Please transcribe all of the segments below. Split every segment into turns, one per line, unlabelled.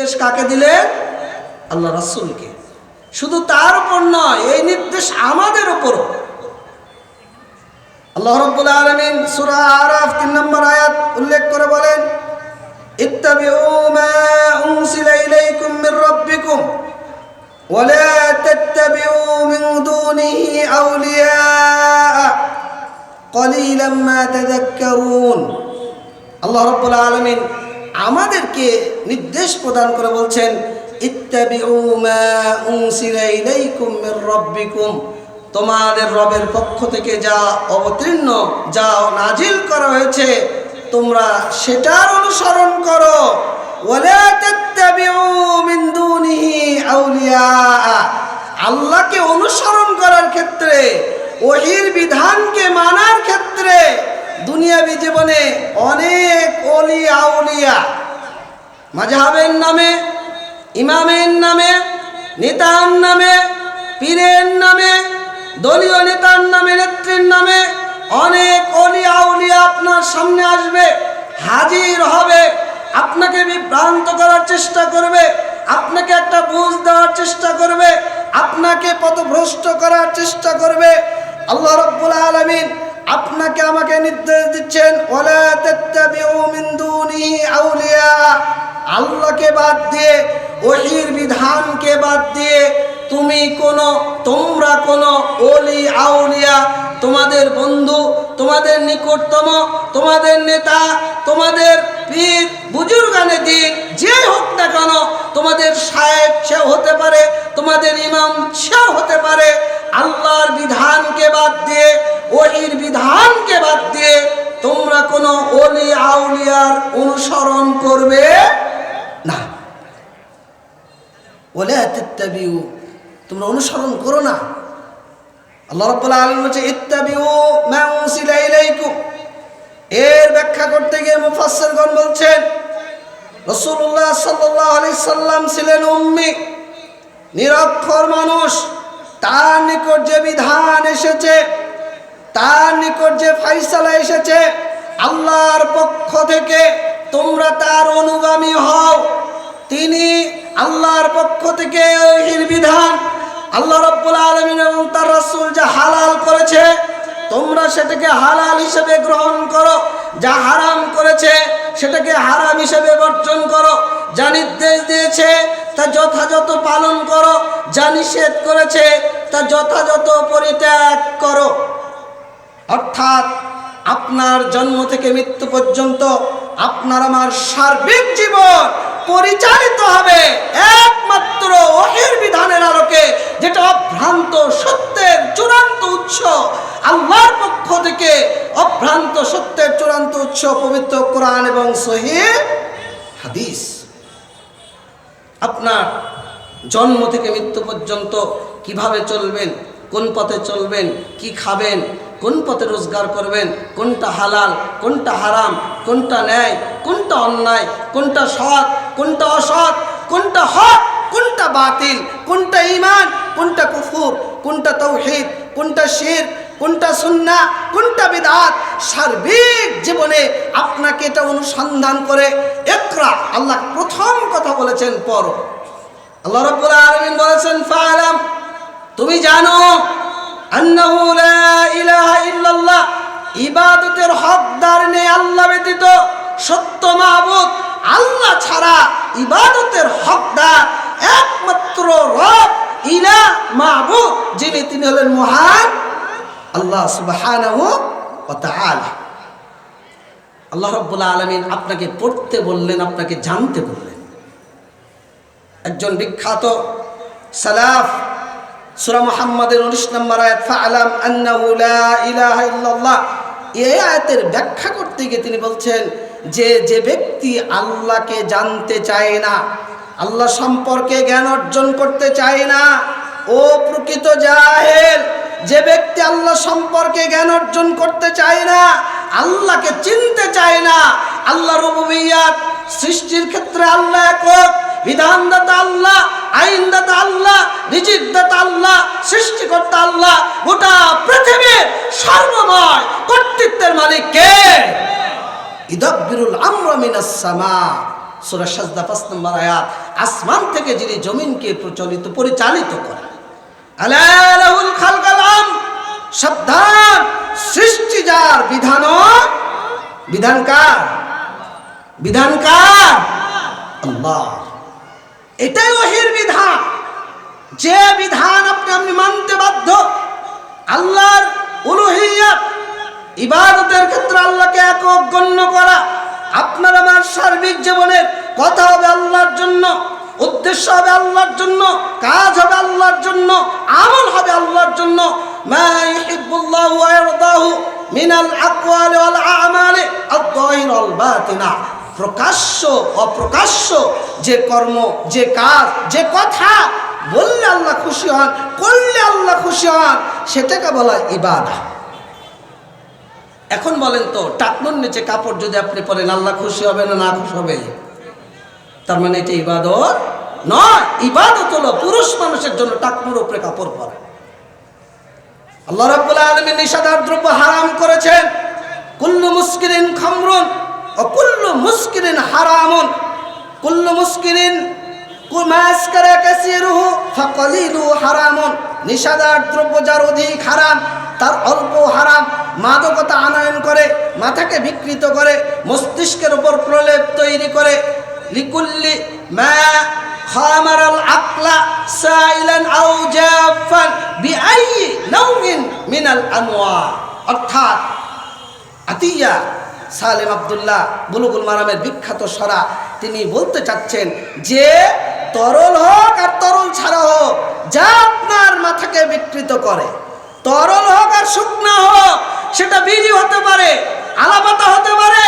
নির্দেশ কাকে দিলেন আল্লাহ রাসূলকে শুধু তার উপর নয় এই নির্দেশ আমাদের উপরও আল্লাহ রাব্বুল আলামিন সূরা আরাফ 3 নম্বর আয়াত উল্লেখ করে বলেন ইত্তাবিউ মা উনসিলা ইলাইকুম মির রাব্বিকুম ولا تتبعوا من دونه أولياء قليلا ما تذكرون আল্লাহ রাব্বুল আলামিন আমাদেরকে নির্দেশ প্রদান করে বলছেন তোমাদের রবের পক্ষ থেকে যা অবতীর্ণ, যা নাজিল করা হয়েছে, তোমরা সেটার অনুসরণ করো। আল্লাহকে অনুসরণ করার ক্ষেত্রে, ওহির বিধানকে মানার ক্ষেত্রে দুনিয়াবি জীবনে অনেক অলি আউলিয়া মাঝহাবের নামে, ইমামের নামে, নেতার নামে, পীরের নামে, দলীয় নেতার নামে, নেত্রীর নামে অনেক অলি আউলিয়া আপনার সামনে আসবে, হাজির হবে, আপনাকে বিভ্রান্ত করার চেষ্টা করবে, আপনাকে একটা বুঝ দেওয়ার চেষ্টা করবে, আপনাকে পথভ্রষ্ট করার চেষ্টা করবে। আল্লাহ রব্বুল আলামিন আপনাকে আমাকে নির্দেশ দিচ্ছেন আল্লাহকে বাদ দিয়ে, ওহির বিধানকে বাদ দিয়ে তুমি কোনো, তোমরা কোনো অলি আউলিয়া, তোমাদের বন্ধু, তোমাদের নিকটতম, তোমাদের নেতা, তোমাদের পীর বুজুর্গানে দিন যে হোক না কেন, তোমাদের সাহেব সে হতে পারে, তোমাদের ইমাম সেও হতে পারে। আল্লাহর বিধানকে বাদ দিয়ে ওহির বিধানকে বাদ দিয়ে তোমরা কোনো অলি আউলিয়ার অনুসরণ করবে না। বলে তিত্তাবিউ, তোমরা অনুসরণ করো না। এর ব্যাখ্যা করতে গিয়ে বলছেন ছিলেন নিরক্ষর মানুষ। তার নিকট যে বিধান এসেছে তার নিকট যে ফাইসালা এসেছে, আল্লাহর পক্ষ থেকে তোমরা তার অনুগামী হও। তিনি আল্লাহর পক্ষ থেকে বিধান, আল্লাহ রব্বুল আলমিন এবং তার রাসূল যা হালাল করেছে, তোমরা সেটাকে হালাল হিসেবে গ্রহণ করো। যা হারাম করেছে, সেটাকে হারাম হিসেবে বর্জন করো। যা নির্দেশ দিয়েছে, তা যথাযথ পালন করো। যা নিষেধ করেছে, তা যথাযথ পরিত্যাগ করো। অর্থাৎ আপনার জন্ম থেকে মৃত্যু পর্যন্ত আপনার আমার সার্বিক জীবন পরিচালিত হবে। একমাত্র ওহির বিধানের আলোকে, যেটা অভ্রান্ত সত্যের চূড়ান্ত উৎস, আল্লাহর পক্ষ থেকে অভ্রান্ত সত্যের চূড়ান্ত উৎস পবিত্র কোরআন এবং হাদিস। আপনার জন্ম থেকে মৃত্যু পর্যন্ত কীভাবে চলবেন, কোন পথে চলবেন, কি খাবেন কোন পথে রোজগার করবেন? কোনটা হালাল, কোনটা হারাম, কোনটা ন্যায়, কোনটা অন্যায়, কোনটা সৎ, কোনটা অসৎ, কোনটা হক, কোনটা বাতিল, কোনটা ইমান কোনটা কুফুর, কোনটা তৌহিদ, কোনটা শির কোনটা সুন্না, কোনটা বিদাত? সার্বিক জীবনে আপনাকে এটা অনুসন্ধান করে একরা আল্লাহ প্রথম কথা বলেছেন পর আল্লাহ রাব্বুল আলামিন বলেছেন ফাআলাম তুমি জানো আন্নাহু লা ইলাহা ইল্লাল্লাহ, ইবাদতের হকদার নেই আল্লাহ ব্যতীত, সত্য মাহবুদ আল্লাহ ছাড়া ইবাদতের হকদার একমাত্র রব ইলা মাহবুদ, যিনি তিনি হলেন মহান আল্লাহ সুবহানাহু ওয়া তাআলা। আল্লাহ রাব্বুল আলামিন আপনাকে পড়তে বললেন, আপনাকে জানতে বললেন। একজন বিখ্যাত সালাফ সূরা মুহাম্মাদের 19 নম্বর আয়াত ইলাহা ইল্লাল্লাহ। এই আয়াতের ব্যাখ্যা করতে গিয়ে তিনি বলছেন যে যে ব্যক্তি আল্লাহকে জানতে চায় না, আল্লাহ সম্পর্কে জ্ঞান অর্জন করতে চায় না, ও প্রকৃত জাহেল। যে ব্যক্তি আল্লাহ সম্পর্কে জ্ঞান অর্জন করতে চায় না, আল্লাহকে চিনতে চায় না আল্লাহ রুবুবিয়াত সৃষ্টির ক্ষেত্রে আল্লাহ একক। বিধানদাতা আল্লাহ, আইনদাতা আল্লাহ রিজিকদাতা আল্লাহ, সৃষ্টিকর্তা আল্লাহ, গোটা পৃথিবীর সর্বময় কর্তৃত্বের মালিক কে? ইদাব্বিরুল আমরা মিনাস সামা। সূরা সাজদা 5 নম্বর আয়াত, আসমান থেকে যিনি জমিনকে প্রচলিত, পরিচালিত করেন। আলাহুল খালকালাম সাবধান, সৃষ্টি যার বিধান বিধানকার বিধানকার আল্লাহ। এটাই ওহির বিধান। যে বিধান আপনি আপনি মানতে বাধ্য, আল্লাহর উলুহিয়াত, ইবাদতের ক্ষেত্রে আল্লাহকে একক গণ্য করা, আপনার আমার সার্বিক জীবনের কথা হবে আল্লাহর জন্য, উদ্দেশ্য হবে আল্লাহর জন্য, কাজ হবে আল্লাহর জন্য, আমল হবে আল্লাহর জন্য মিনাল আকওয়ালি ওয়াল আমালি ওয়াল বাতিনা। প্রকাশ্য, অপ্রকাশ্য যে কর্ম, যে কাজ, যে কথা বললে আল্লাহ খুশি হন, করলে আল্লাহ খুশি হন, সেটাকে বলা ইবাদা। এখন বলেন তো, টাকনুর নিচে কাপড় যদি আপনি পরেন, আল্লাহ খুশি হবে না না খুশি হবে? তার মানে এটা ইবাদত নয়। ইবাদত হলো পুরুষ মানুষের জন্য টাকনুর উপরে কাপড় পরা। আল্লাহ রাব্বুল আলামিন নিষেধার দ্রব্য হারাম করেছেন। কুল্লু মুস্কিরিন খামরুন। ও কুল্লু মুস্কিরিন হারামুন কুল্লু মুস্কিরিন কুমাসকারা কাসিরুহু ফাকালিলু হারামুন নিষেধার দ্রব্য যার অধিক হারাম তার অল্প হারাম মাদকতা আনয়ন করে মাথাকে বিকৃত করে মস্তিষ্কের উপর প্রলেপ তৈরি করে লিকুল্লি মা خامر العقل سائلا او جافا باي نوع من الانواع অর্থাৎ আতিয়া সালেম আব্দুল্লাহ বুলুগুল মারামের বিখ্যাত সরা, তিনি বলতে চাচ্ছেন যে, তরল হোক আর তরল ছাড়া হোক, যা আপনার মাথাকে বিকৃত করে, তরল হোক আর শুকনা হোক, সেটা বিড়ি হতে পারে, আলাপাতা হতে পারে,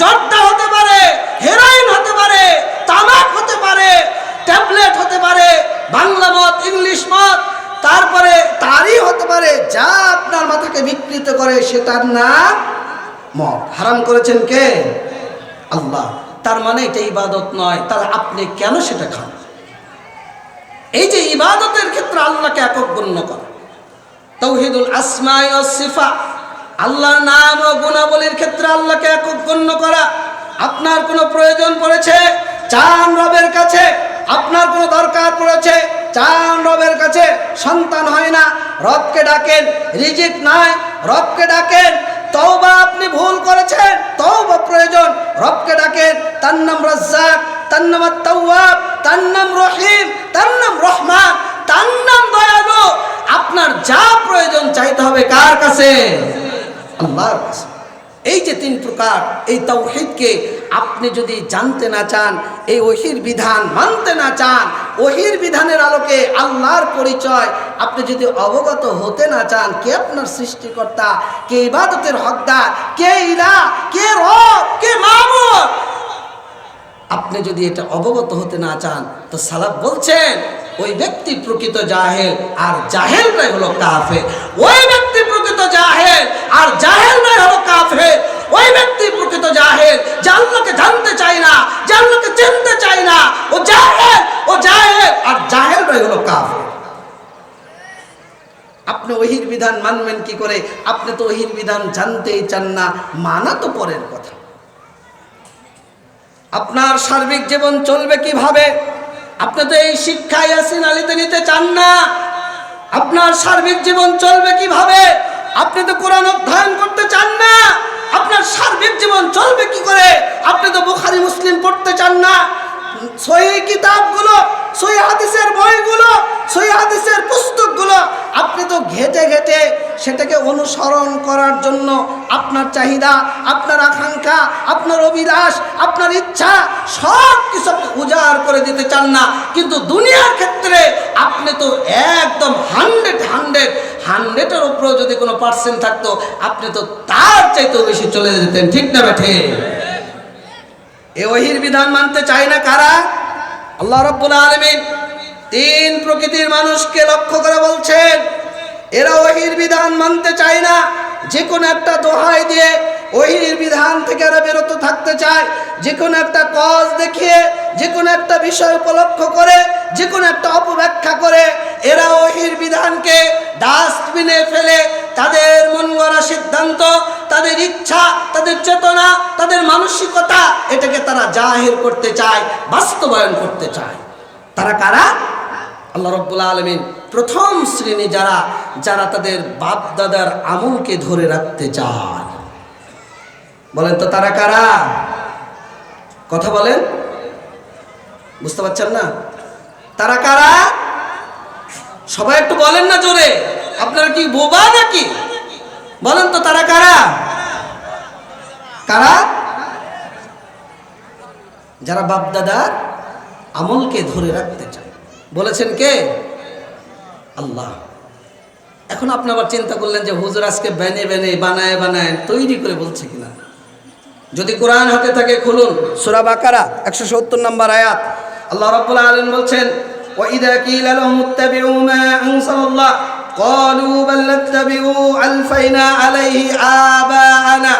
জর্দা হতে পারে, হেরোইন হতে পারে, তামাক হতে পারে, ট্যাবলেট হতে পারে, বাংলা মত, ইংলিশ মত, তারপরে তারই হতে পারে, যা আপনার মাথাকে বিকৃত করে, সেটার নাম মদ। হারাম করেছেন কে? আল্লাহ। তার মানে এটা ইবাদত নয়। তাহলে আপনি কেন সেটা খান? এই যে ইবাদতের ক্ষেত্রে আল্লাহকে একক গণ্য করা। তৌহিদুল আসমাই ও সিফা। আল্লাহর নাম ও গুণাবলীর ক্ষেত্রে আল্লাহকে একক গণ্য করা। আপনার কোনো প্রয়োজন পড়েছে? চান রবের কাছে। আপনার কোনো দরকার পড়েছে? চান রবের কাছে। সন্তান হয় না। রবকে ডাকেন। রিজিক নাই। রবকে ডাকেন। তওবা আপনি ভুল করেছেন। তওবা প্রয়োজন। রবকে ডাকেন, তার নাম রাজ্জাক, তার নাম তাওয়াব তার নাম রহিম, তার নাম রহমান, তার নাম দয়ালু। আপনার যা প্রয়োজন চাইতে হবে কার কাছে? আল্লাহর কাছে। এই যে তিন প্রকার এই তাওহিদকে আপনি যদি জানতে না চান, এই ওহির বিধান মানতে না চান, ওহির বিধানের আলোকে আল্লাহর পরিচয় আপনি যদি অবগত হতে না চান, কে আপনার সৃষ্টিকর্তা, কে ইবাদতের হকদার, কে ইলা, কে রব, কে মামুদ আপনি যদি এটা অবগত হতে না চান, তো সালাফ বলছেন, ওই ব্যক্তি প্রকৃত জাহেল, আর জাহেলরাই হলো কাফের। ওই ব্যক্তি প্রকৃত জাহেল আর জাহেলরাই হলো কাফের। ওই ব্যক্তি প্রকৃত জাহেল, যে জানতে চায় না, যে চিনতে চায় না। ও জাহেল ও জাহেল, আর জাহেলরাই হলো কাফের। আপনি ওহির বিধান মানবেন কি করে? আপনি তো ওহির বিধান জানতেই চান না, মানা তো পরের কথা। আপনার সার্বিক জীবন চলবে কীভাবে? আপনি তো এই শিক্ষা ইয়াসিন আলীতে নিতে চান না। আপনার সার্বিক জীবন চলবে কীভাবে? আপনি তো কোরআন অধ্যয়ন করতে চান না। আপনার সার্বিক জীবন চলবে কি করে? আপনি তো বুখারি, মুসলিম পড়তে চান না। সহি কিতাবগুলো, সহি হাদিসের বইগুলো, সহি হাদিসের পুস্তকগুলো আপনি তো ঘেটে ঘেটে সেটাকে অনুসরণ করার জন্য আপনার চাহিদা, আপনার আকাঙ্ক্ষা, আপনার অভিলাষ, আপনার ইচ্ছা, সব কিছু আপনি উজাড় করে দিতে চান না। কিন্তু দুনিয়ার ক্ষেত্রে আপনি তো একদম হান্ড্রেড হান্ড্রেড হান্ড্রেডের উপরেও যদি কোনো পার্সেন্ট থাকতো, আপনি তো তার চাইতেও বেশি চলে যেতেন, ঠিক না বেঠে এ ওহির বিধান মানতে চায় না কারা? আল্লাহ রব্বুল আলমিন তিন প্রকৃতির মানুষকে লক্ষ্য করে বলছেন, এরা ওহির বিধান মানতে চায় না, যে কোনো একটা দোহাই দিয়ে ওহির বিধান থেকে এরা বিরত থাকতে চায়। যে কোনো একটা কজ দেখিয়ে, যে কোনো একটা বিষয় উপলক্ষ করে, যে কোনো একটা অপব্যাখ্যা করে, এরা ওহির বিধানকে ডাস্টবিনে ফেলে তাদের মন গড়া সিদ্ধান্ত, তাদের ইচ্ছা, তাদের চেতনা, তাদের মানসিকতা, এটাকে তারা জাহির করতে চায়, বাস্তবায়ন করতে চায়। তারা কারা? আল্লাহ রব্বুল আলমিন প্রথম শ্রেণি যারা যারা তাদের বাপ দাদার আমলকে ধরে রাখতে চায়। বলেন তো তারা কারা? কথা বলেন। বুঝতে পারছেন না? তারা কারা? সবাই একটু বলেন না জোরে। আপনারা কি বোবা নাকি? বলেন তো তারা কারা? কারা? যারা বাপদাদার আমলকে ধরে রাখতে চায়। বলেছেন কে? আল্লাহ। এখন আপনি আবার চিন্তা করলেন যে হুজুর আজকে ব্যানে ব্যানে বানায় বানায় তৈরি করে বলছে কিনা? যদি কোরআন হাতে থাকে খুলুন সূরা বাকারা একশো সত্তর নম্বর আয়াত আল্লাহ রাব্বুল আলামিন বলছেন وإذا قيل لهم اتبعوا ما أنزل الله قالوا بل نتبع ألفينا عليه آباءنا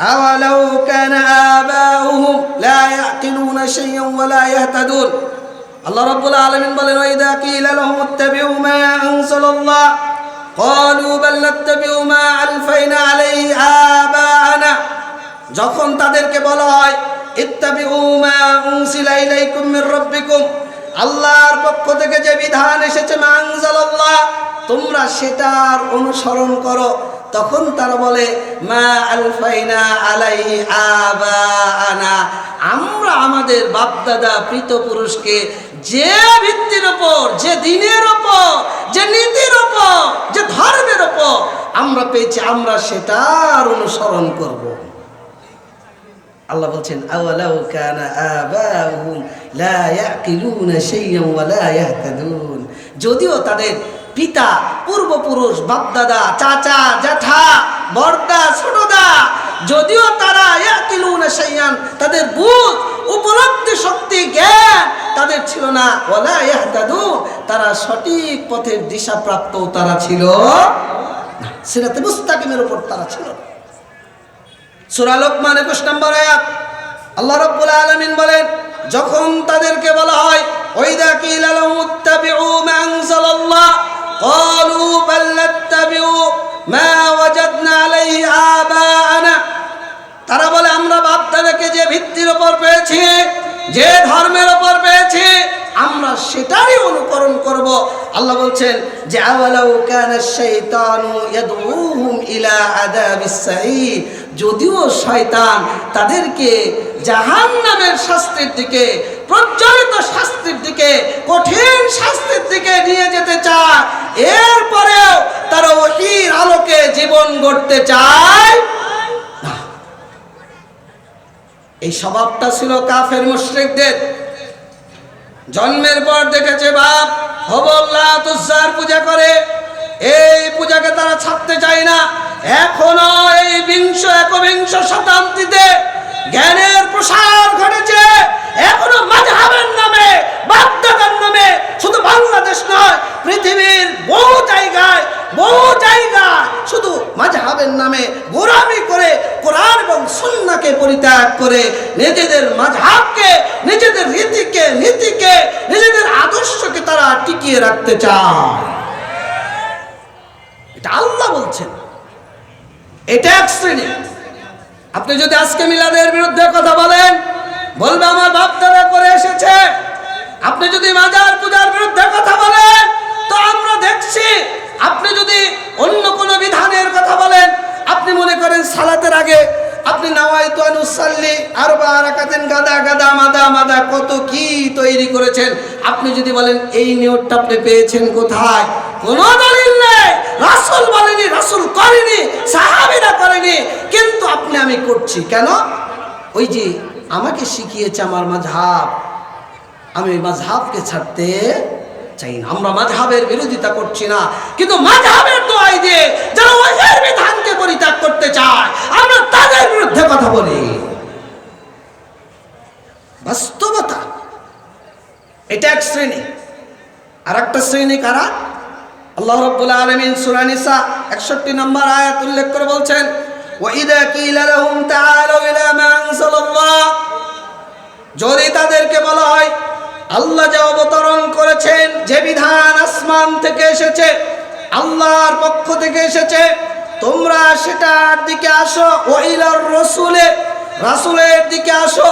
أولو كان آباؤهم لا يعقلون شيئا ولا يهتدون الله رب العالمين বলেন وإذا قيل لهم اتبعوا ما أنزل الله قالوا بل نتبع ما ألفينا عليه آباءنا যখন তাদেরকে বলা হয় আল্লাহর পক্ষ থেকে যে বিধান এসেছে, মা আনজালাল্লাহ তোমরা সেটার অনুসরণ করো। তখন তারা বলে, মা আলফাইনা আলাইহি আবাআনা আমরা আমাদের বাপদাদা পুরুষকে যে ভিত্তির ওপর, যে দিনের ওপর, যে নীতির ওপর, যে ধর্মের ওপর আমরা পেয়েছি, আমরা সেটার অনুসরণ করব। আল্লাহ বলছেন, আওয়ালাউ কানা আবাউহুম লা ইয়াকিলুনা শাইয়ান ওয়া ইয়াহতাদুন? যদিও তাদের পিতা, পূর্বপুরুষ, বাপদাদা, চাচা, জ্যাঠা, বড়দা, ছোটদা, যদিও তারা ইয়াকিলুনা শাইয়ান তাদের বুঝ উপলব্ধি শক্তি, জ্ঞান তাদের ছিল না ওয়ালা ইয়াহতাদুন, তারা সঠিক পথের দিশাপ্রাপ্ত তারা ছিল না। সিরাতে মুস্তাকিমের উপর তারা ছিল না। সূরা মানে 21 নম্বর আয়াত। আল্লাহ রব্বুল আলমিন বলেন, যখন তাদেরকে বলা হয় ওয়াইদা কিলা লাহুম মাংসাল্লাহ قالوا بل نتبع ما وجدنا عليه আবাআনা। তারা বলে, আমরা বাপ দাদাকে যে ভিত্তির ওপর পেয়েছি, যে ধর্মের ওপর পেয়েছি, আমরা সেটারই অনুকরণ করব। আল্লাহ বলছেন যে, আওয়ালাউ ইয়াদউহুম ইলা আযাবিস যদিও শয়তান তাদেরকে জাহান্নামের শাস্তির দিকে, প্রজ্বলিত শাস্তির দিকে, কঠিন শাস্তির দিকে নিয়ে যেতে চায়, এরপরেও তারা ওহির আলোকে জীবন গড়তে চায়। এই স্বভাবটা ছিল কাফের মুশ্রিকদের। জন্মের পর দেখেছে বাপ হবল্লা তুষার পূজা করে। এই পূজাকে তারা ছাড়তে চায় না। এখনও এই বিংশ একবিংশ শতাব্দীতে জ্ঞানের প্রসার ঘটেছে। এখনও মাঝহাবের নামে বাগদাদার নামে শুধু বাংলাদেশ নয়, পৃথিবীর বহু জায়গায় বহু জায়গায় শুধু মাঝহাবের নামে গোরামি করে কোরআন এবং সুন্নাকে পরিত্যাগ করে নিজেদের মাঝহাবকে নিজেদের রীতিকে, নীতিকে, নিজেদের আদর্শকে তারা টিকিয়ে রাখতে চায়। এটা আল্লাহ বলছেন। এটা এক শ্রেণি। আপনি যদি আজকে মিলাদের বিরুদ্ধে কথা বলেন, বলবে আমার বাপ দাদা করে এসেছে। আপনি যদি মাজার পূজার বিরুদ্ধে কথা বলেন, তো আমরা দেখছি আপনি যদি অন্য কোনো বিধানের কথা বলেন, আপনি মনে করেন সালাতের আগে আপনি নাওয়াইতু আনুসাল্লি আর গাদা গাদা মাদা মাদা, কত কি তৈরি করেছেন। আপনি যদি বলেন, এই নিয়তটা আপনি পেয়েছেন কোথায়? কোনো দলিল নেই। রাসূল বলেনি, রাসূল করেনি, সাহাবীরা করেনি। কিন্তু আপনি আমি করছি কেন? ওই যে আমাকে শিখিয়েছে আমার মাঝহাব আমি ওই মাঝহাবকে ছাড়তে চাই না। আমরা মাঝহাবের বিরোধিতা করছি না। কিন্তু মাঝহাবের দোয়াই দিয়ে যারা ওয়াজের বিধানকে পরিত্যাগ করতে চায়, আমরা তাদের বিরুদ্ধে কথা বলি। বাস্তবতা। এটা এক শ্রেণি। আর একটা শ্রেণি কারা? আল্লাহ রাব্বুল আলামিন সূরা নিসা 61 নম্বর আয়াত উল্লেখ করে বলছেন ওয়াইদা কিলা মা আনজালাল্লাহ। যদি তাদেরকে বলা হয়, আল্লাহ যা অবতরণ করেছেন, যে বিধান আসমান থেকে এসেছে, আল্লাহর পক্ষ থেকে এসেছে, তোমরা সেটার দিকে আসো ওইলার রসুলে, রাসুলের দিকে আসো,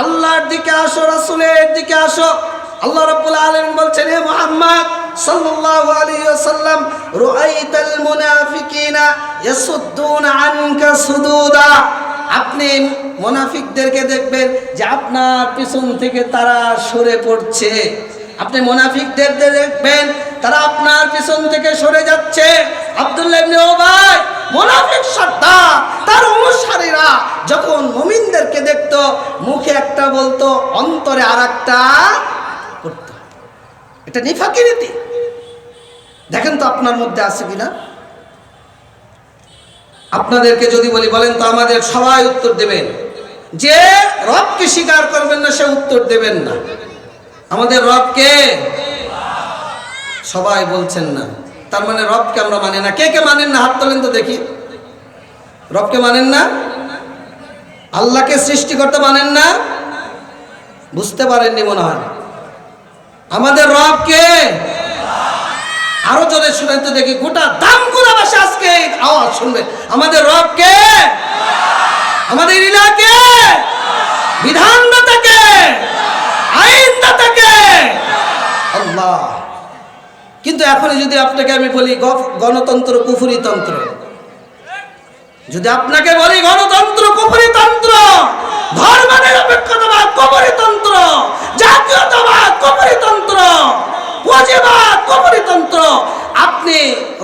আল্লাহর দিকে আসো, রাসুলের দিকে আসো। আল্লাহ রাব্বুল আলামিন বলছেন, হে মুহাম্মদ সাল্লাল্লাহু আলাইহি ওয়াসাল্লাম, রাআইতাল মুনাফিকিনা ইয়াসুদ্দুনা আনকা সুদুদা। আপনি মুনাফিকদেরকে দেখবেন যে আপনার পিছন থেকে তারা সরে পড়ছে। আপনি মোনাফিকদের দেখবেন, তারা আপনার পিছন থেকে সরে যাচ্ছে। তার অনুসারীরা যখন মুখে একটা বলতো, অন্তরে আর একটা দেখেন তো আপনার মধ্যে আছে কিনা? আপনাদেরকে যদি বলি, বলেন তো আমাদের সবাই উত্তর দেবেন। যে রবকে স্বীকার করবেন না, সে উত্তর দেবেন না। আমাদের রবকে সবাই বলছেন না। তার মানে রবকে আমরা মানি না। কে কে মানেন না? হাত তোলেন তো দেখি। রবকে মানেন না? আল্লাহকে সৃষ্টি করতে মানেন না? বুঝতে পারেননি মনে হয়। আমাদের রবকে আরও জোরে শুনেন তো দেখি। গোটা দাম করে আজকে আওয়াজ শুনবে। আমাদের রবকে আমাদের ইলাকে, বিধানদাতাকে, আইনদাতাকে। আল্লাহ। কিন্তু এখন যদি আপনাকে আমি বলি গণতন্ত্র কুফুরিতন্ত্র যদি আপনাকে বলি গণতন্ত্র কুফুরিতন্ত্র ধর্ম নিরপেক্ষতাবাদ কুফুরিতন্ত্র জাতীয়তাবাদ কুফুরিতন্ত্র পুঁজিবাদ কুফুরিতন্ত্র আপনি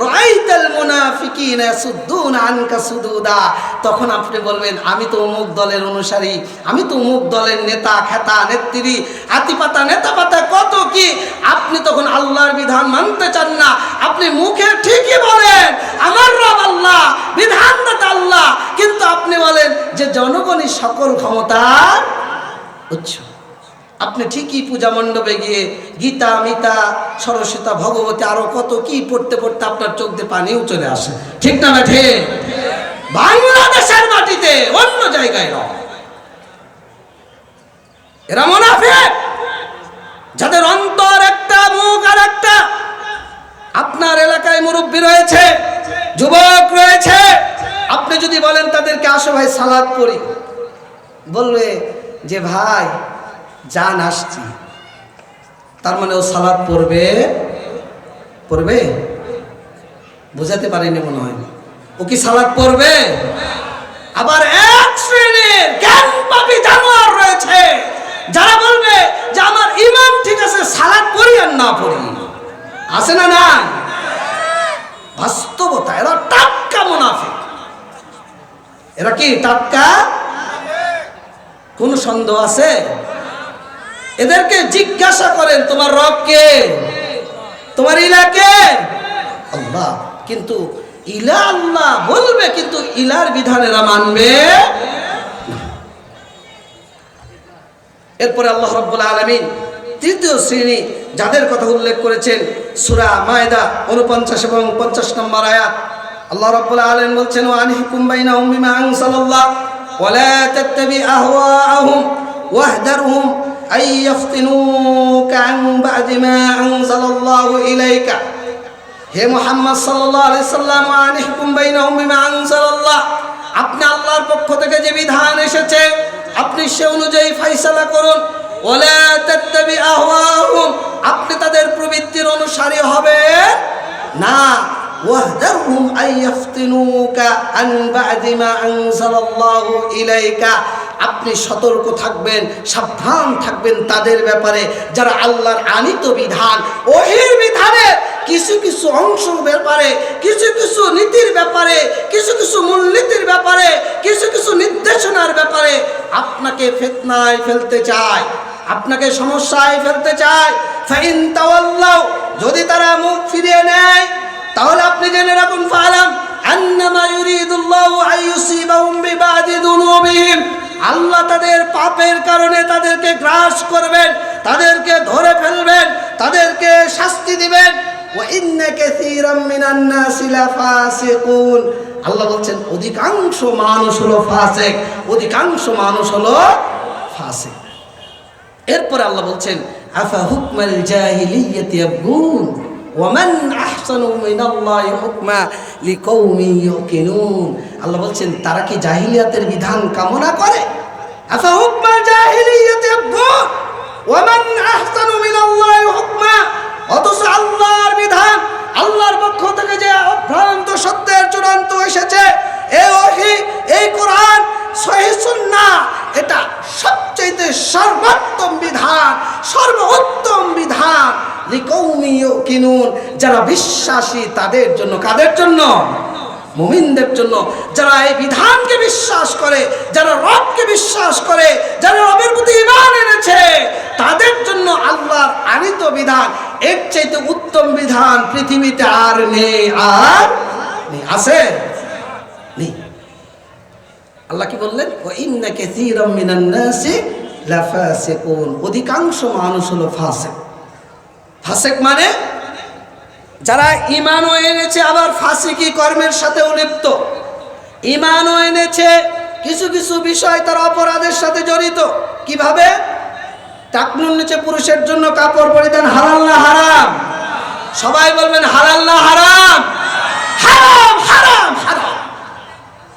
রাইতাল মুনাফিকিন ইয়াসুদ্দুন আনকা তখন আপনি বলবেন, আমি তো অমুক দলের অনুসারী, আমি তো অমুক দলের নেতা, খেতা, নেত্রী, আতিপাতা নেতা পাতা কত কি? আপনি তখন আল্লাহর বিধান মানতে চান না। আপনি মুখে ঠিকই বলেন, আমার রব আল্লাহ, বিধানদাতা আল্লাহ। কিন্তু আপনি বলেন যে জনগণই সকল ক্ষমতার উৎস। আপনি ঠিকই পূজা মণ্ডপে গিয়ে গীতা, মিতা, সরস্বতা, ভগবতী, আরও কত কি পড়তে পড়তে আপনার চোখ দিয়ে পানিও চলে আসে। ঠিক না বেঠে বাংলাদেশের মাটিতে অন্য জায়গায় নয় এরা মুনাফিক। যাদের অন্তর একটা, মুখ আর একটা, আপনার এলাকায় মুরব্বী রয়েছে, যুবক রয়েছে। আপনি যদি বলেন তাদেরকে, আসো ভাই, সালাদ পড়ি। বলবে যে, ভাই যান আসছি। তার মানে ও সালাদ পড়বে? পড়বে? বোঝাতে পারিনি মনে হয়। ও কি সালাদ পড়বে? আবার এক শ্রেণির জ্ঞান পাপি জানোয়ার রয়েছে। যারা বলবে যে আমার ইমান ঠিক আছে, সালাদ পড়ি আর না পড়ি। আছে না না বাস্তবতা, এরা টাটকা মুনাফিক। এরা কি, টাটকা? কোন সন্দেহ আছে? এদেরকে জিজ্ঞাসা করেন, তোমার রবকে তোমার ইলাকে আল্লাহ। কিন্তু ইলা আল্লাহ বলবে, কিন্তু ইলার বিধানেরা মানবে এরপরে আল্লাহ রব্বুল আলমিন তৃতীয় শ্রেণি যাদের কথা উল্লেখ করেছেন, সুরা মায়দা উনপঞ্চাশ এবং পঞ্চাশ নম্বর আয়াত, আল্লাহ রব্বুল আলম বলছেন ওয়ানহিকুম বাইনা উম্মিমা আনসাল্লাহ ওয়ালা তাত্তাবি আহওয়াআহুম ওয়াহদারহুম أن يفتنوك عن بعد ما أنزل الله إليك হে মোহাম্মদ সাল্লাল্লাহু আলাইহি সাল্লাম আনিহকুম বাইনাহুম বিমা আনজালাল্লাহ আপনি আল্লাহর পক্ষ থেকে যে বিধান এসেছে আপনি সে অনুযায়ী ফয়সালা করুন ওয়ালা তাত্তাবি আহওয়াহুম আপনি তাদের প্রবৃত্তির অনুসারী হবে না ওয়াহদারহুম আইয়াফতিনুকা আন বা'দি মা আনজালাল্লাহু ইলাইকা আপনি সতর্ক থাকবেন, সাবধান থাকবেন তাদের ব্যাপারে। যারা আল্লাহর আনিত বিধান, ওহির বিধানে কিছু কিছু অংশ ব্যাপারে, কিছু কিছু নীতির ব্যাপারে, কিছু কিছু মূলনীতির ব্যাপারে, কিছু কিছু নির্দেশনার ব্যাপারে আপনাকে ফেতনায় ফেলতে চায়, আপনাকে সমস্যায় ফেলতে চায়। যদি তারা মুখ ফিরিয়ে নেয় তাহলে আপনি জেনে রাখুন, ফালাম, আন্নামা ইউরিদুল্লাহু আইয়ুসিবাহুম বিবাদি দুনুবিহিম। আল্লাহ তাদের পাপের কারণে তাদেরকে গ্রাস করবেন, তাদেরকে ধরে ফেলবেন, তাদেরকে শাস্তি দিবেন। আল্লাহ বলছেন, অধিকাংশ মানুষ হলো ফাসেক, অধিকাংশ মানুষ হলো ফাসেক। এরপরে আল্লাহ বলছেন, আফা হুকমাল জাহিলিয়াতি আবগুন ওয়ামান আহসানু মিনাল্লাহি হুকমা লিকাউমি ইউকিনুন। আল্লাহ বলছেন, তারা কি জাহিলিয়াতের বিধান কামনা করে? আফা হুকমা জাহিলিয়াতে ওয়ামান আহসানু মিনাল্লাহি হুকমা। অথচ আল্লাহর বিধান আল্লাহর পক্ষ থেকে যে অভ্রান্ত সত্যের চূড়ান্ত এসেছে, এ এই কোরআন সহিসুন্না এটা সবচেয়ে সর্বোত্তম বিধান সর্বোত্তম বিধান। লিকৌমিও কিনুন যারা বিশ্বাসী তাদের জন্য, কাদের জন্য? মুমিনদের জন্য যারা এই বিধানকে বিশ্বাস করে, যারা রবকে বিশ্বাস করে, যারা রবের প্রতি ইমান এনেছে, তাদের জন্য আল্লাহর আনিত বিধান, এর চাইতে উত্তম বিধান পৃথিবীতে আর নেই আর নেই। আছে? নেই। আল্লাহ কি বললেন? ও ইন্না কাসীরাম মিনান নাসি লাফাসিকুন। অধিকাংশ মানুষ হলো ফাসিক। ফাসিক মানে যারা ইমানও এনেছে, আবার ফাসিকি কর্মের সাথে লিপ্ত। ইমানও এনেছে, কিছু কিছু বিষয় তার অপরাধের সাথে জড়িত। কীভাবে? টাকনুর নিচে পুরুষের জন্য কাপড় পরিধান হালাল না হারাম? সবাই বলবেন, হালাল না হারাম? হারাম হারাম হারাম।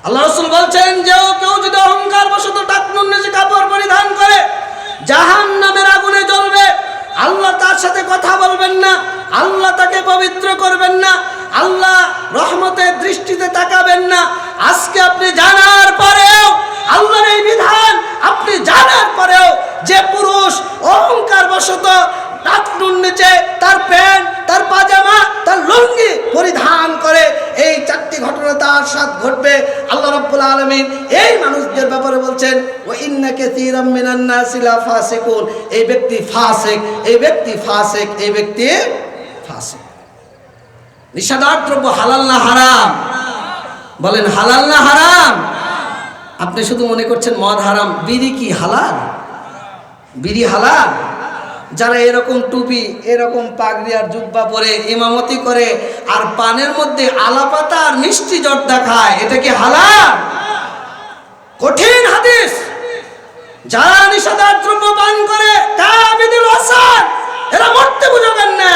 আল্লাহ রসুল বলছেন, যে কেউ যদি অহংকার বশত টাকনুর নিচে কাপড় পরিধান করে জাহান নামের আগুনে জ্বলবে আল্লাহ তার সাথে কথা বলবেন না আল্লাহ তাকে পবিত্র করবেন না, আল্লাহ রহমতের দৃষ্টিতে তাকাবেন না। আজকে আপনি জানার পরেও, আল্লাহর এই বিধান আপনি জানার পরেও যে পুরুষ অহংকার বশত নিচে তার প্যান্ট, তার পাজামা, তার লুঙ্গি পরিধান করে এই চারটি ঘটনা তার সাথ ঘটবে। আল্লাহ রাব্বুল আলামিন এই মানুষদের ব্যাপারে বলছেন ও ইন্না কাসীরাম মিনান নাসি লা এই ব্যক্তি ফাসিক, এই ব্যক্তি ফাসিক, এই ব্যক্তি নিষেধার দ্রব্য হালাল না হারাম? বলেন, হালাল না হারাম? আপনি শুধু মনে করছেন মদ হারাম, বিড়ি কি হালাল? বিড়ি হালাল? যারা এরকম টুপি, এরকম পাগড়ি আর জুব্বা পরে ইমামতি করে আর পানের মধ্যে আলাপাতা আর মিষ্টি জর্দা খায়, এটা কি হালাল? কঠিন হাদিস। যারা নিষেধার দ্রব্য পান করে কাবিদুল হাসান, এরা মরতে বুঝাবেন না।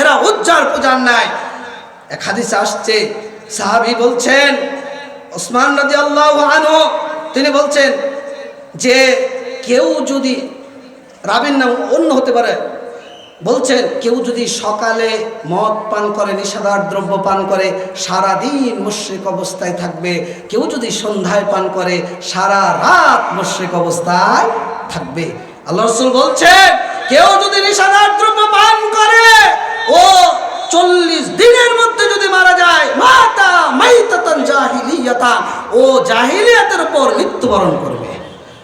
এরা উজ্জার পূজার নাই। এক হাদিস আসছে, সাহাবী বলছেন, ওসমান রাদিয়াল্লাহু আনহু, তিনি বলছেন যে কেউ যদি রাবির নাম অন্য হতে পারে, বলছেন কেউ যদি সকালে মদ পান করে, নিষেধার দ্রব্য পান করে, সারাদিন মুশ্রিক অবস্থায় থাকবে, কেউ যদি সন্ধ্যায় পান করে, সারা রাত মুশ্রিক অবস্থায় থাকবে। আল্লাহ রসুল বলছেন, কেউ যদি নিষেধার দ্রব্য পান করে, ও চল্লিশ দিনের মধ্যে যদি মারা যায়, মাতা মাইতাতান জাহিলিয়াতা, ও জাহিলিয়াতের উপর মৃত্যুবরণ করবে।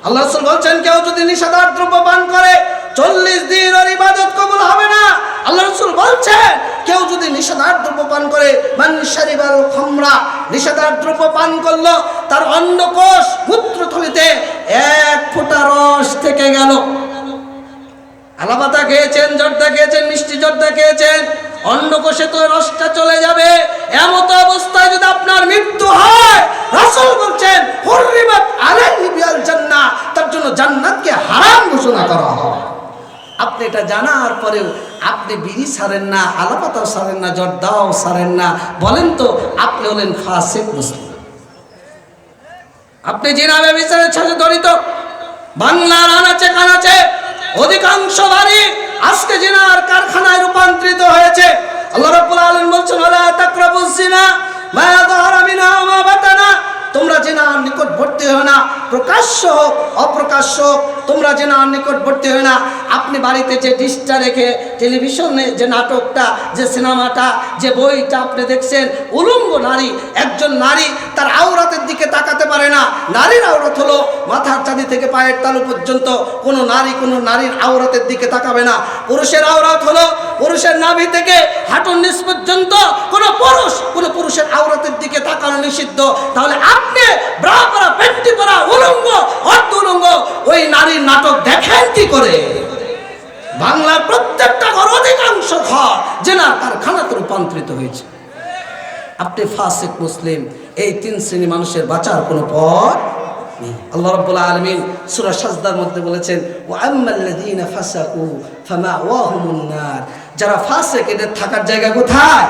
আল্লাহ রাসূল বলছেন, কেউ যদি নিষেধার দ্রব্য পান করে, চল্লিশ দিন ওর ইবাদত কবুল হবে না। আল্লাহ রসুল বলছেন, কেউ যদি নিষেধার দ্রব্য পান করে মানসারিবার খমরা নিষেধার দ্রব্য পান করল, তার অন্নকোষ মূত্রথলিতে এক ফোঁটা রস থেকে গেল। আলাপাতা খেয়েছেন, জর্দা খেয়েছেন, মিষ্টি জর্দা খেয়েছেন, অন্নকোষে তো রসটা চলে যাবে। এমত অবস্থায় যদি আপনার মৃত্যু হয়, রাসূল বলছেন, হুররিমাত আলাইহি বিল জান্নাহ। তার জন্য জান্নাতকে হারাম ঘোষণা করা হয়। আপনি এটা জানার পরেও আপনি বিড়ি ছাড়েন না, আলাপাতাও ছাড়েন না, জর্দাও ছাড়েন না। বলেন তো, আপনি হলেন ফাসিক মুসলিম। আপনি জিনাবে বিচারের সাথে জড়িত, বাংলার আনাচে কানাচে অধিকাংশ বাড়ি আজকে জিনার কারখানায় রূপান্তরিত হয়েছে। আল্লাহ রাব্বুল আলামিন বলছেন, ওয়ালা তাকরাবুজ জিনা মা যাহারা মিনহা মা বাতানা। তোমরা জেনার নিকটবর্তী হয় না। প্রকাশ্য অপ্রকাশ্য হোক, তোমরা জেনার নিকটবর্তী হয় না। আপনি বাড়িতে যে ডিশটা রেখে টেলিভিশনে যে নাটকটা, যে সিনেমাটা, যে বইটা আপনি দেখছেন, উলঙ্গ নারী, একজন নারী তার আওরাতের দিকে তাকাতে পারে না। নারীর আওরাত হলো মাথার চাঁদি থেকে পায়ের তালু পর্যন্ত কোনো নারী কোনো নারীর আওরাতের দিকে তাকাবে না। পুরুষের আওরাত হলো পুরুষের নাভি থেকে হাঁটুর নিচ পর্যন্ত কোনো পুরুষ কোনো পুরুষের আওরাতের দিকে তাকানো নিষিদ্ধ। তাহলে আপনি ব্রা পরা পেন্টি পরা, উলঙ্গ, অর্ধ উলঙ্গ ওই নারীর নাটক দেখেন কি করে? বাংলার প্রত্যেকটা ঘর অধিকাংশ ঘর জেনার কারখানাতে রূপান্তরিত হয়েছে। আপনি ফাসিক মুসলিম, এই তিন শ্রেণি মানুষের বাঁচার কোনো পথ নেই। আল্লাহ রাব্বুল আলামিন সূরা সাজদার মধ্যে বলেছেন, ওয়া আম্মাল্লাযীনা ফাসাকু ফামাওয়াহুমুন নার। যারা ফাসিক, এদের থাকার জায়গা কোথায়?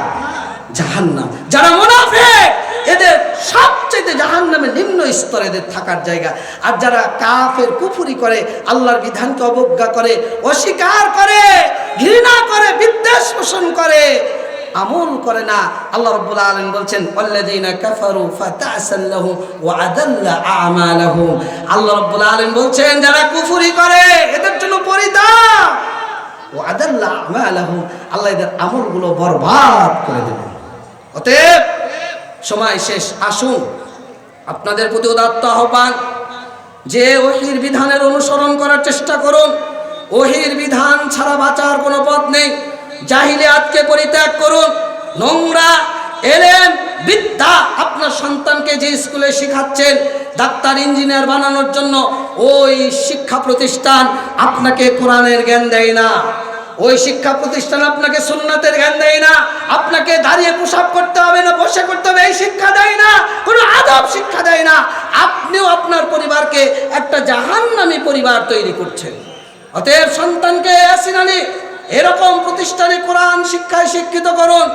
জাহান্নাম। যারা মুনাফিক, এদের নিম্ন স্তরে থাকার জায়গা। আর যারা কাফের, কুফুরি করে, আল্লাহর বিধানকে অবজ্ঞা করে, অস্বীকার করে, ঘৃণা করে, বিদ্বেষ পোষণ করে, আমল করে না, আল্লাহ রাব্বুল আলামিন বলছেন, ওয়াল্লাযীনা কাফারু ফাতাসাল্লাহু ওয়া আদাল্লা আমালাহুম। আল্লাহ রাব্বুল আলামিন বলছেন, যারা কুফরি করে, এদের জন্য পরিতাপ আমালাহুম। আল্লাহ এদের আমলগুলো বরবাদ করে দেবেন। অতএব সময় শেষ, আসুন। আপনাদের প্রতি উদাত্ত আহ্বান যে ওহির বিধানের অনুসরণ করার চেষ্টা করুন। ওহির বিধান ছাড়া বাঁচার কোনো পথ নেই। জাহিলে আজকে পরিত্যাগ করুন। নোংরা এলেন বিদ্যা আপনার সন্তানকে যে স্কুলে শেখাচ্ছেন, ডাক্তার, ইঞ্জিনিয়ার বানানোর জন্য ওই শিক্ষা প্রতিষ্ঠান আপনাকে কোরআনের জ্ঞান দেয় না। ওই শিক্ষা প্রতিষ্ঠান আপনাকে সুন্নাতের জ্ঞান দেয় না। আপনাকে দাঁড়িয়ে পোশাক করতে হবে না বসে করতে হবে, এই শিক্ষা দেয় না কোনো আদব শিক্ষা দেয় না আপনিও আপনার পরিবারকে একটা জাহান্নামী পরিবার তৈরি করছেন অতএব সন্তানকে আলী এরকম প্রতিষ্ঠানে কোরআন শিক্ষায় শিক্ষিত করুন,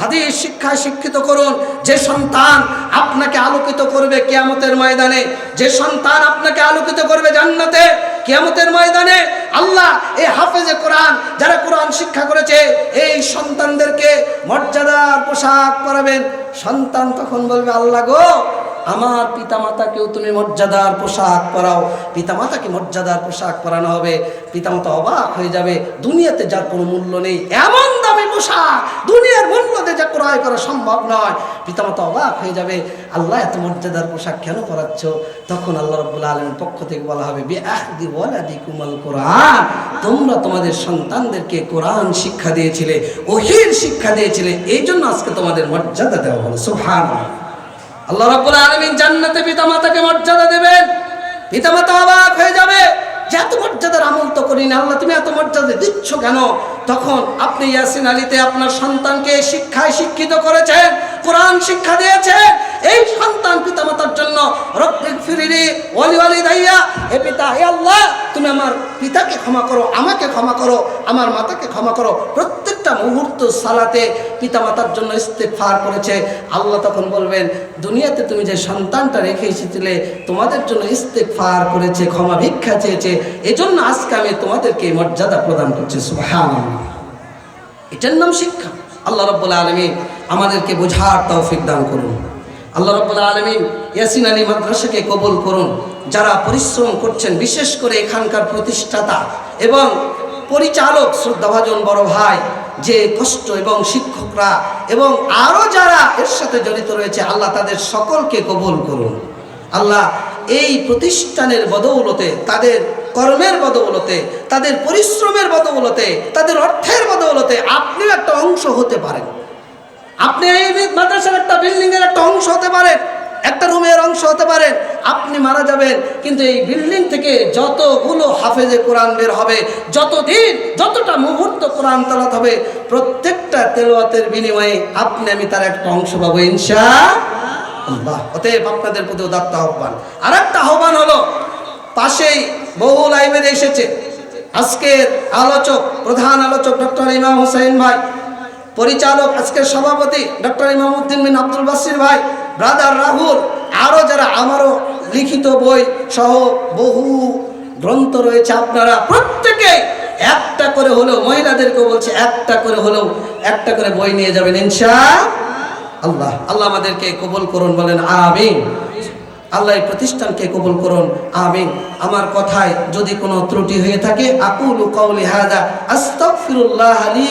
হাদিস শিক্ষায় শিক্ষিত করুন। যে সন্তান আপনাকে আলোকিত করবে কেয়ামতের ময়দানে, যে সন্তান আপনাকে আলোকিত করবে জান্নাতে, কেয়ামতের ময়দানে আল্লাহ এই হাফেজে কোরআন, যারা কোরআন শিক্ষা করেছে, এই সন্তানদেরকে মর্যাদার পোশাক পরাবেন। সন্তান তখন বলবে, আল্লাহ গো, আমার পিতামাতাকেও তুমি মর্যাদার পোশাক পরাও। পিতামাতাকে মর্যাদার পোশাক পরানো হবে। পিতামাতা অবাক হয়ে যাবে। দুনিয়াতে যার কোনো মূল্য নেই, এমন দামি পোশাক, দুনিয়ার মূল্য দিয়ে যা ক্রয় করা সম্ভব নয়। পিতামাতা অবাক হয়ে যাবে, আল্লাহ, এত মর্যাদার পোশাক কেন পরাচ্ছ? তখন আল্লাহ রব্বুল আলমের পক্ষ থেকে বলা হবে, বিআহদি ওয়ালাদি কুমাল কোরআন। তোমরা তোমাদের সন্তানদেরকে কোরআন শিক্ষা দিয়েছিলে, ওহির শিক্ষা দিয়েছিলে, এই জন্য আজকে তোমাদের মর্যাদা দেওয়া হলো, সুবহানাল্লাহ। আল্লাহ রাব্বুল আলামিন জান্নাতে পিতামাতাকে মর্যাদা দেবেন। পিতামাতা অবাক হয়ে যাবে, যে এত মর্যাদার আমল তো করি না আল্লাহ তুমি এত মর্যাদা দিচ্ছ কেন? তখন আপনি ইয়াসিন আলীতে আপনার সন্তানকে শিক্ষায় শিক্ষিত করেছেন, কোরআন শিক্ষা দিয়েছেন। এই সন্তান পিতামাতার জন্য রব্বিক ফিরিরি ওয়ালি ওয়ালি দাইয়া হে পিতা, হে আল্লাহ, তুমি আমার পিতাকে ক্ষমা করো, আমাকে ক্ষমা করো, আমার মাতাকে ক্ষমা করো। প্রত্যেকটা মুহূর্ত সালাতে পিতামাতার জন্য ইস্তেফার করেছে। আল্লাহ তখন বলবেন, দুনিয়াতে তুমি যে সন্তানটা রেখে এসেছিলে, তোমাদের জন্য ইস্তেফার করেছে, ক্ষমা ভিক্ষা চেয়েছে। এজন্য আজকে আমি তোমাদেরকে মর্যাদা প্রদান করছি। সুবহানাল্লাহ। এটার নাম শিক্ষা। আল্লাহ রব্বুল আলমী আমাদেরকে বোঝার তৌফিক দান করুন। আল্লাহ রব্বুল আলমিন ইয়াসিন আলী মাদ্রাসাকে কবুল করুন। যারা পরিশ্রম করছেন, বিশেষ করে এখানকার প্রতিষ্ঠাতা এবং পরিচালক শ্রদ্ধাভাজন বড় ভাই, যে কষ্ট এবং শিক্ষকরা এবং আরও যারা এর সাথে জড়িত রয়েছে, আল্লাহ তাদের সকলকে কবুল করুন। আল্লাহ এই প্রতিষ্ঠানের বদৌলতে তাদের কর্মের বদৌলতে, তাদের পরিশ্রমের বদৌলতে, তাদের অর্থের বদৌলতে আপনিও একটা অংশ হতে পারেন। আপনি এই মাদ্রাসার একটা বিল্ডিং এর একটা অংশ হতে পারেন, একটা রুমের অংশ হতে পারেন, আপনি মারা যাবেন, কিন্তু এই বিল্ডিং থেকে যতগুলো হাফেজে কোরআন বের হবে, যতদিন, যতটা মুহূর্ত কোরআন তালাত হবে, প্রত্যেকটা তেলোয়াতের বিনিময়ে আপনি আমি তার একটা অংশ পাবো, ইনশা অতএব আপনাদের প্রতি উদাত্ত আহ্বান। আর একটা আহ্বান হলো পাশেই বহু লাইব্রেরি এসেছে। আজকের আলোচক, প্রধান আলোচক ডক্টর ইমাম হোসেন ভাই, পরিচালক আজকের সভাপতি ডক্টর ইমামউদ্দিন বিন আব্দুল বাসির ভাই, ব্রাদার রাহুল, আরও যারা আমারও লিখিত বই সহ বহু গ্রন্থ রয়েছে আপনারা প্রত্যেকে একটা করে হলেও মহিলাদেরকে বলছে, একটা করে হলেও একটা করে বই নিয়ে যাবেন ইনশা আল্লাহ। আল্লাহ আমাদেরকে কবুল করুন, বলেন আমিন। আল্লাহ এই প্রতিষ্ঠানকে কবুল করুন আমি আমার কথায় যদি কোনো ত্রুটি হয়ে থাকে, আকুল কৌলি হাদা আস্তাগফিরুল্লাহ লি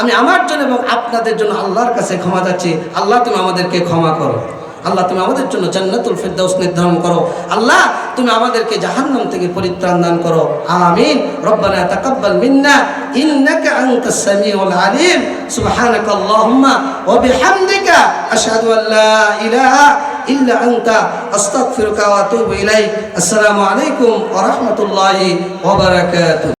আমি আমার জন্য এবং আপনাদের জন্য আল্লাহর কাছে ক্ষমা চাচ্ছি। আল্লাহ তুমি আমাদেরকে ক্ষমা করো। আল্লাহ, তুমি আমাদের জন্য জান্নাতুল ফিরদাউস নির্ধারণ করো। আল্লাহ, তুমি আমাদেরকে জাহান্নাম থেকে পরিত্রাণ দান করো। আমিন। রব্বানা তাকাব্বাল মিন্না, ইন্নাকা আনতাস সামিউল আলিম। সুবহানাকা আল্লাহুম্মা ওয়া বিহামদিকা, আশহাদু আল লা ইলাহা ইল্লা আনতা, আস্তাগফিরুকা ওয়া আতুবু ইলাইক। আসসালামু আলাইকুম ওয়া রাহমাতুল্লাহি ওয়া বারাকাতুহু।